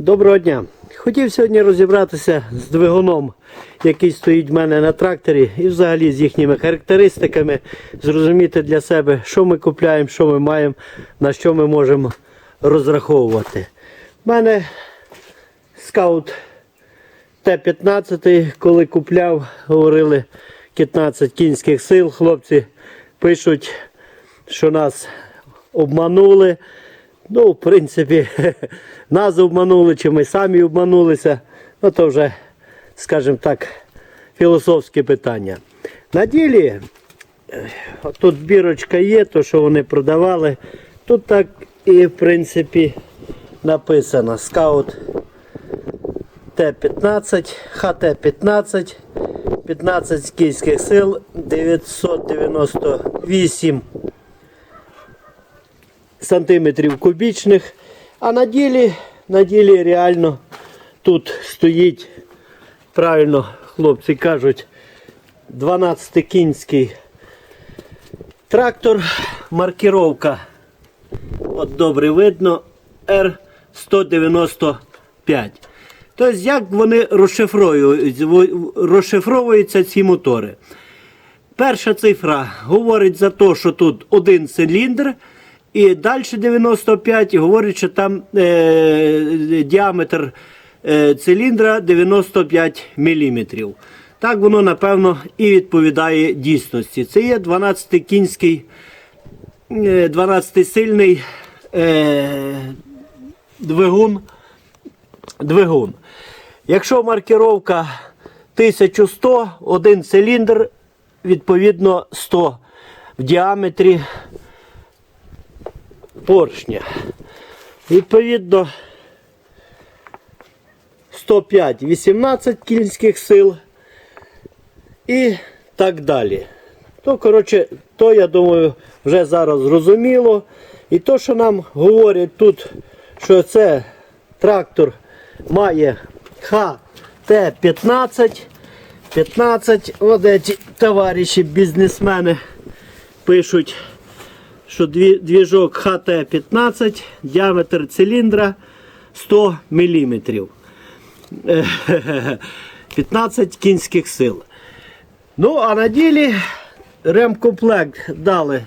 Доброго дня. Хотів сьогодні розібратися з двигуном, який стоїть в мене на тракторі, і взагалі з їхніми характеристиками, зрозуміти для себе, що ми купляємо, що ми маємо, на що ми можемо розраховувати. У мене скаут Т-15, коли купляв, говорили 15 кінських сил. Хлопці пишуть, що нас обманули. Ну, в принципі, нас обманули, чи ми самі обманулися. Ну, то вже, скажімо так, філософське питання. На ділі, е, тут бірочка є, то що вони продавали. Тут так і, в принципі, написано скаут Т-15, ХТ-15, 15 київських сил, 998 сантиметрів кубічних. А на ділі, на ділі реально тут стоїть, правильно хлопці кажуть, 12 кінський трактор, маркіровка. От добре видно R195. Тобто, як вони розшифровуються ці мотори? Перша цифра говорить за те, що тут один циліндр, і далі 95 говорить, що там е, діаметр е, циліндра 95 мм. Так воно, напевно, і відповідає дійсності. Це є 12 кінський, 12 сильний е, двигун. двигун. Якщо маркіровка 1100, один циліндр, відповідно 100 в діаметрі поршня. Відповідно 105 18 кінських сил і так далі. То, коротше, то, я думаю, вже зараз зрозуміло. І то, що нам говорять тут, що це трактор має ХТ-15. 15, от ці товариші бізнесмени пишуть, що двіжок ХТ-15, діаметр циліндра 100 мм. 15 кінських сил. Ну, а на ділі ремкомплект дали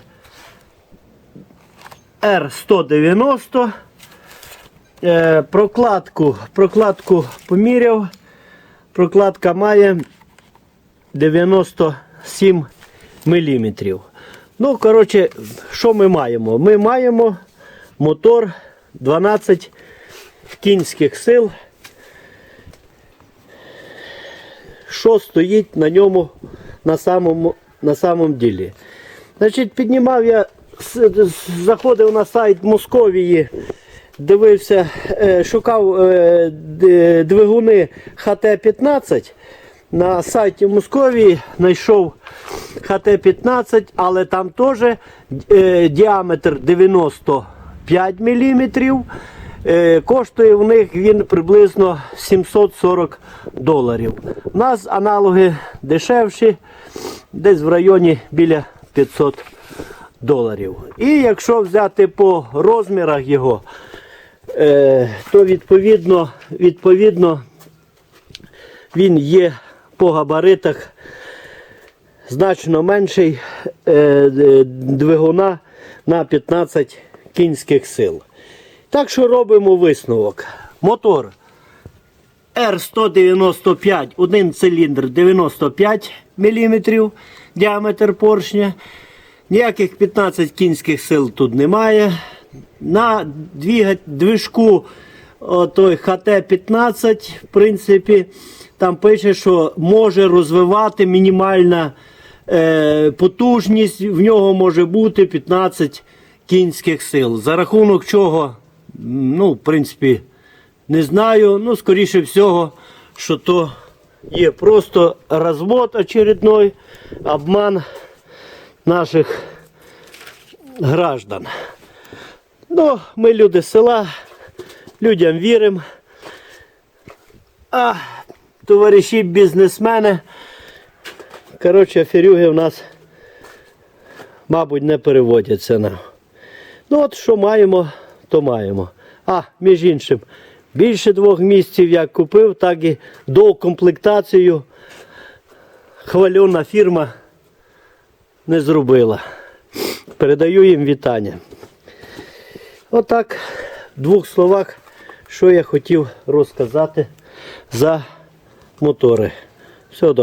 R190. Е, прокладку, прокладку поміряв. Прокладка має 97 мм. Ну, коротше, що ми маємо? Ми маємо мотор 12 кінських сил. Що стоїть на ньому на самому, на самому ділі? Значить, піднімав я, заходив на сайт Московії, дивився, е, шукав е, двигуни ХТ-15. На сайті Московії знайшов ХТ-15, але там теж е, діаметр 95 мм. Е, коштує в них він приблизно 740 доларів. У нас аналоги дешевші, десь в районі біля 500 доларів. І якщо взяти по розмірах його, е, то відповідно, відповідно він є по габаритах значно менший е, е, двигуна на 15 кінських сил. Так що робимо висновок. Мотор R195, один циліндр 95 мм діаметр поршня. Ніяких 15 кінських сил тут немає. На движку той ХТ-15, в принципі, там пише, що може розвивати мінімальна потужність, в нього може бути 15 кінських сил. За рахунок чого, ну, в принципі, не знаю. Ну, скоріше всього, що то є просто розвод очередной, обман наших граждан. Ну, ми люди села, людям віримо. А товариші бізнесмени, коротше, фірюги в нас, мабуть, не переводяться нам. Ну от що маємо, то маємо. А, між іншим, Більше двох місяців як купив, так і доукомплектацію хвальона фірма не зробила. Передаю їм вітання. Отак, в двох словах, що я хотів розказати за мотори. Все добре.